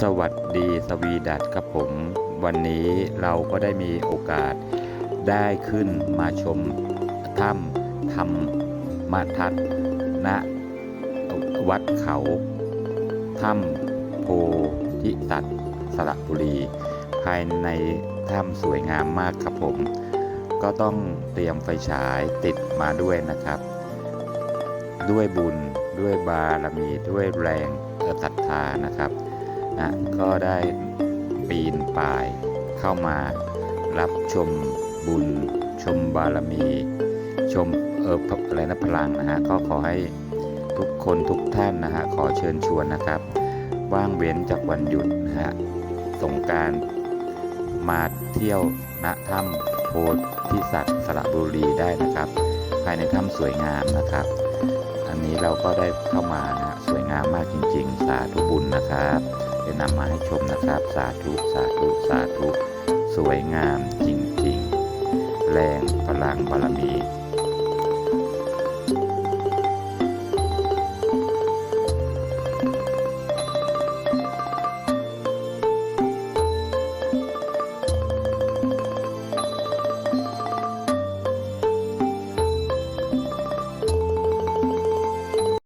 สวัสดีสวีดัตครับผม วันนี้เราก็ได้มีโอกาสได้ขึ้นมาชมถ้ำธรรมทัศน์ณวัดเขาถ้ำโพธิสัตว์สระบุรี ภายในถ้ำสวยงามมากครับผม ก็ต้องเตรียมไฟฉายติดมาด้วยนะครับ ด้วยบุญด้วยบารมีด้วยแรงศรัทธานะครับ นะก็ได้ปีนป่ายเข้ามารับชมบุญ ชมบารมี ชมเอออะไรนะพลังนะฮะก็ขอให้ทุกคนทุกท่านนะฮะขอเชิญชวนนะครับว่างเว้นจากวันหยุดนะฮะสงการมาเที่ยวณถ้ำโพธิสัตว์สระบุรีได้นะครับ ภายในถ้ำสวยงามนะครับ อันนี้เราก็ได้เข้ามานะสวยงามมากจริง ๆ สาธุบุญนะครับ จะนำมาให้ชมนะครับ สาธุสาธุสาธุ สวยงามจริง ๆ แรงพลังบารมี